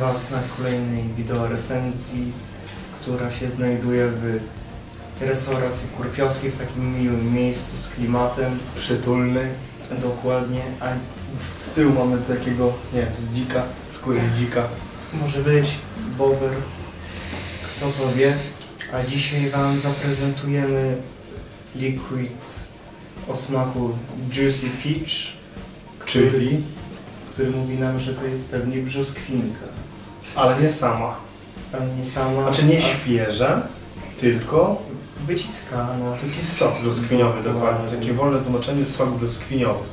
Was na kolejnej wideorecenzji, która się znajduje w restauracji kurpiowskiej w takim miłym miejscu z klimatem. Przytulny. Dokładnie, a Z tyłu mamy takiego, nie wiem, dzika, skóry dzika. może być bober, kto to wie. A dzisiaj Wam zaprezentujemy liquid o smaku Juicy Peach, który, Czyli, który mówi nam, że to jest pewnie brzoskwinka. ale nie sama. A nie sama, Znaczy nie świeża, tylko wyciskana. taki sok brzoskwiniowy dokładnie. Takie wolne tłumaczenie sok brzoskwiniowy.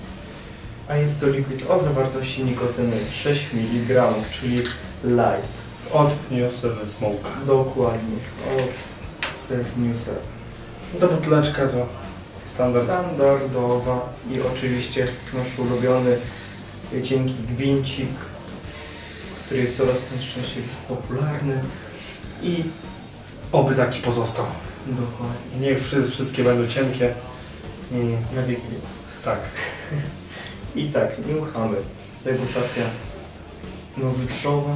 A jest to liquid o zawartości nikotyny 6 mg, czyli light. Od New Seven Smoke. Dokładnie. Od Self Newser. Ta buteleczka to standard. Standardowa i oczywiście nasz ulubiony cienki gwincik, który jest coraz częściej popularny i Oby taki pozostał. dokładnie Niech wszy- wszystkie będą cienkie. Mm, na wieki wieków. tak. I tak, niuchamy. Degustacja nozdrzowa.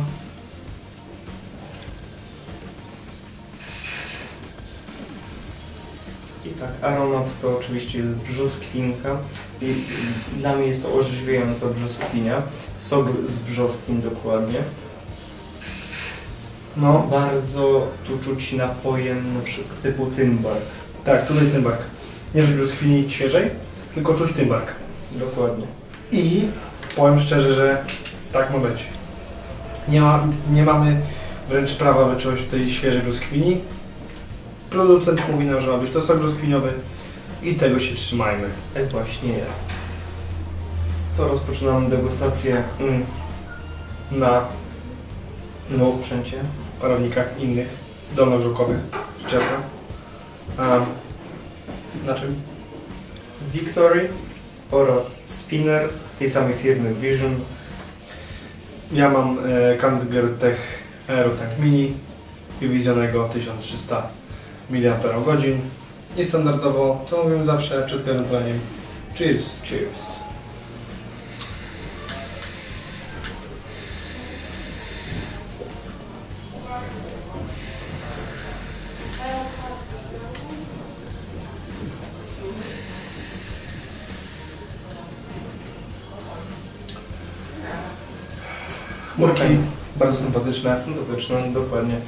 Tak, aromat to oczywiście jest brzoskwinka. I dla mnie jest to orzeźwiająca brzoskwinia. Sok z brzoskwin dokładnie. No, Bardzo tu czuć napojem na przykład typu tymbark. tak, tutaj tymbark. Nie czuć brzoskwini świeżej, tylko czuć tymbark. Dokładnie. I powiem szczerze, że tak ma być. Nie, ma, nie mamy wręcz prawa wyczuwać tej świeżej brzoskwini. Producent mówi nam, że ma być to sok brzoskwiniowy i tego się trzymajmy. Tak właśnie jest. To rozpoczynamy degustację mm, Na na No. sprzęcie. parownikach innych, dolnożukowych, rzecz jasna. Na czym? Victory oraz Spinner tej samej firmy Vision. Ja mam e, Kandiger Tech Aerotank Mini wywizjonego 1300 mAh i standardowo, co mówię zawsze przed każdym paleniem, cheers! Cheers. Chmurki bardzo sympatyczne. Sympatyczne, dokładnie.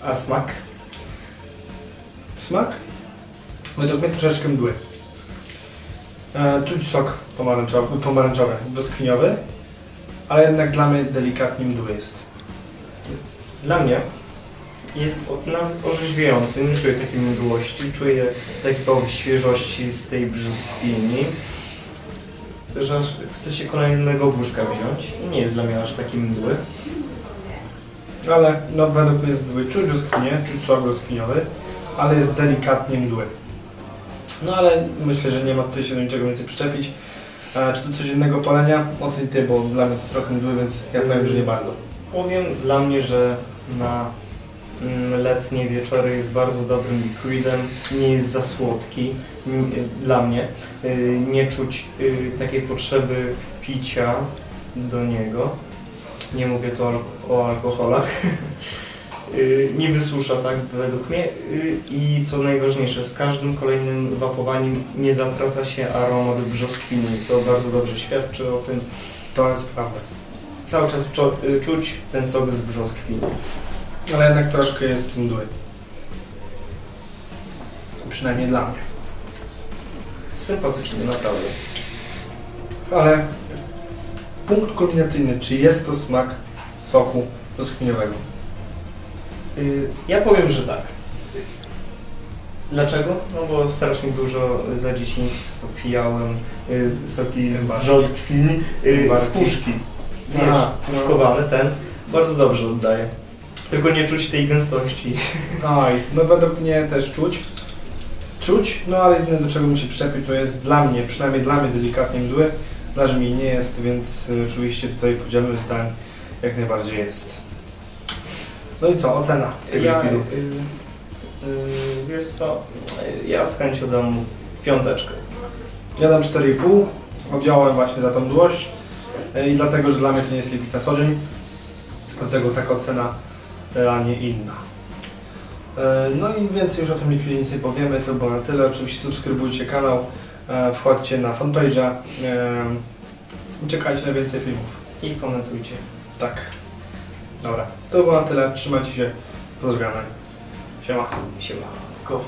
A smak? Smak? Według mnie troszeczkę mdły. E, czuć sok pomarańczowy, pomarańczowy, brzoskwiniowy, ale jednak dla mnie delikatnie mdły jest. Dla mnie jest o- nawet orzeźwiający, nie czuję takiej mdłości, czuję taki powód świeżości z tej brzoskwini, że aż chce się kolejnego buszka wziąć i nie jest dla mnie aż taki mdły. Ale no, według mnie jest mdły. Czuć brzoskwinię, czuć sok brzoskwiniowy, ale jest delikatnie mdły. No ale myślę, że nie ma tutaj się do niczego więcej przyczepić. E, czy to coś innego palenia? Oceń ty, bo dla mnie to jest trochę mdły, więc ja powiem, że nie bardzo. Powiem dla mnie, że na mm, letnie wieczory jest bardzo dobrym liquidem, nie jest za słodki dla mnie. Y, Nie czuć y, takiej potrzeby picia do niego. Nie mówię al- o alkoholach. Y, Nie wysusza tak według mnie Y, i co najważniejsze, z każdym kolejnym wapowaniem nie zatraca się aromat brzoskwini. To bardzo dobrze świadczy o tym. To jest prawda. Cały czas y, czuć ten sok z brzoskwini. Ale jednak troszkę jest mdły. Przynajmniej dla mnie. Sympatycznie, naprawdę. Ale punkt kulminacyjny, czy jest to smak soku brzoskwiniowego? Y, Ja powiem, że tak. Dlaczego? No bo strasznie dużo za dzieciństwo pijałem y, soki z Tymbarki. brzoskwini, y, z puszki. Wiesz, no. puszkowany ten. Bardzo dobrze oddaje. Tylko nie czuć tej gęstości. Oj, no według mnie też czuć. Czuć, no ale jedyne do czego mi się przyczepi to jest dla mnie, przynajmniej dla mnie delikatnie mdły. Dla mi nie jest, więc oczywiście tutaj podzielmy zdań jak najbardziej jest. No i co, ocena tego Ja, y, liquidu? y, wiesz co, y, ja z chęcią dam piąteczkę. Ja dam 4,5, odjąłem właśnie za tą mdłość y, i dlatego, że dla mnie to nie jest liquid na co dzień. Dlatego taka ocena, e, a nie inna. E, No i więcej już o tym liquidzie nic nie powiemy, to było na tyle. Oczywiście subskrybujcie kanał, e, wchodźcie na fanpage'a e, i czekajcie na więcej filmów. I komentujcie. Tak. Dobra, to było tyle. Trzymajcie się. Pozdrawiamy. Siema. Siema. Go.